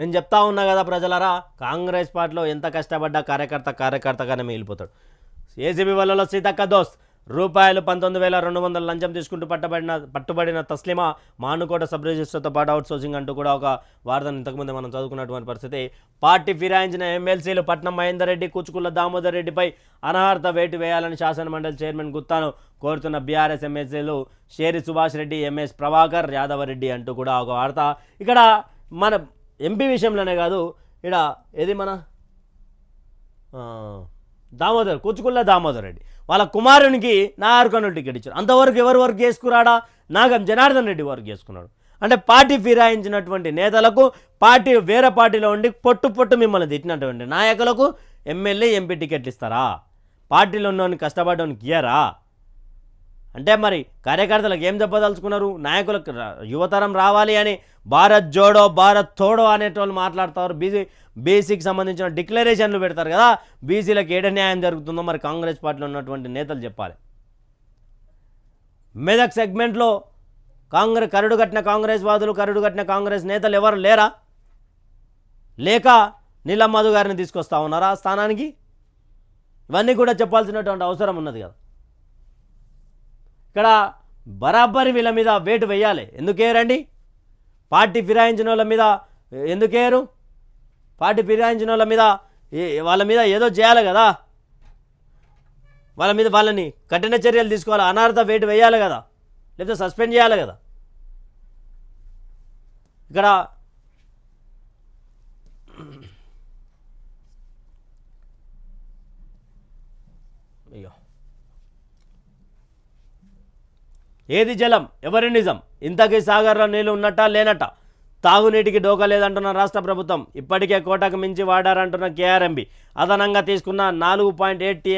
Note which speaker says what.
Speaker 1: నేను చెప్తా ఉన్నా కదా ప్రజలరా కాంగ్రెస్ పార్టీలో ఎంత కష్టపడ్డా కార్యకర్త కార్యకర్తగానే మిగిలిపోతాడు. ఏసీబీ వల్ల సీతక్క దోస్ రూపాయలు పంతొమ్మిది వేల రెండు వందల లంచం తీసుకుంటూ పట్టబడిన పట్టుబడిన తస్లిమా మానుకోట సబ్ రిజిస్టర్తో పాటు అవుట్ సోర్సింగ్ అంటూ కూడా ఒక వార్తను ఇంతకుముందు మనం చదువుకున్నటువంటి పరిస్థితి. పార్టీ ఫిరాయించిన ఎమ్మెల్సీలు పట్నం మహేందర్ రెడ్డి కూచుకుల్ల దామోదర్ రెడ్డిపై అనర్హత వేటు వేయాలని శాసనమండలి చైర్మన్ గుత్తాను కోరుతున్న బీఆర్ఎస్ ఎమ్మెల్సీలు షేరి సుభాష్ రెడ్డి ఎంఎస్ ప్రభాకర్ యాదవరెడ్డి అంటూ కూడా ఒక వార్త. ఇక్కడ మన ఎంపీ విషయంలోనే కాదు ఇక్కడ ఏది మన? దామోదర్ కూచుకుల్ల దామోదర్ రెడ్డి. వాళ్ళ కుమారునికి నాగర్కర్నూలు టికెట్ ఇచ్చారు. అంతవరకు ఎవరు వర్క్ చేసుకురాడా? నాగం జనార్దన్ రెడ్డి వర్క్ చేసుకున్నాడు. అంటే పార్టీ ఫిరాయించినటువంటి నేతలకు పార్టీ వేరే పార్టీలో ఉండి పొట్టు పొట్టు మిమ్మల్ని తిట్టినటువంటి నాయకులకు ఎమ్మెల్యే ఎంపీ టికెట్లు ఇస్తారా? పార్టీలో ఉన్నవాడిని కష్టపడడానికి ఇయ్యరా అంటే మరి కార్యకర్తలకు ఏం చెప్పదలుచుకున్నారు నాయకులకు యువతరం రావాలి అని భారత్ జోడో భారత్ తోడో అనేటోళ్ళు మాట్లాడతారు. బీసీ బీసీకి సంబంధించిన డిక్లరేషన్లు పెడతారు కదా? బీసీలకు ఏడ న్యాయం జరుగుతుందో మరి కాంగ్రెస్ పార్టీలో ఉన్నటువంటి నేతలు చెప్పాలి. మెదక్ సెగ్మెంట్లో కాంగ్రెస్ కరుడు కట్టిన కాంగ్రెస్ వాదులు కరుడు కట్టిన కాంగ్రెస్ నేతలు ఎవరు లేరా? లేక నీలం గారిని తీసుకొస్తా ఉన్నారా స్థానానికి? ఇవన్నీ కూడా చెప్పాల్సినటువంటి అవసరం ఉన్నది కదా. ఇక్కడ బరాబరి వీళ్ళ మీద వేటు వేయాలి. ఎందుకేరండి పార్టీ ఫిరాయించిన వాళ్ళ మీద ఎందుకేరు? పార్టీ ఫిరాయించిన వాళ్ళ మీద వాళ్ళ మీద ఏదో చేయాలి కదా. వాళ్ళ మీద వాళ్ళని కఠిన చర్యలు తీసుకోవాలి. అనార్థ వేటు వేయాలి కదా. లేకపోతే సస్పెండ్ చేయాలి కదా. ఇక్కడ అయ్యో. ఏది జలం? ఎవరి నిజం? ఇంతకీ సాగర్లో నీళ్ళు ఉన్నట్ట లేనట్ట? తాగునీటికి డోక లేదంటున్న రాష్ట్ర ప్రభుత్వం ఇప్పటికే కోటకు మించి వాడారంటున్న కేఆర్ఎంబి. అదనంగా తీసుకున్న నాలుగు పాయింట్ ఎయిట్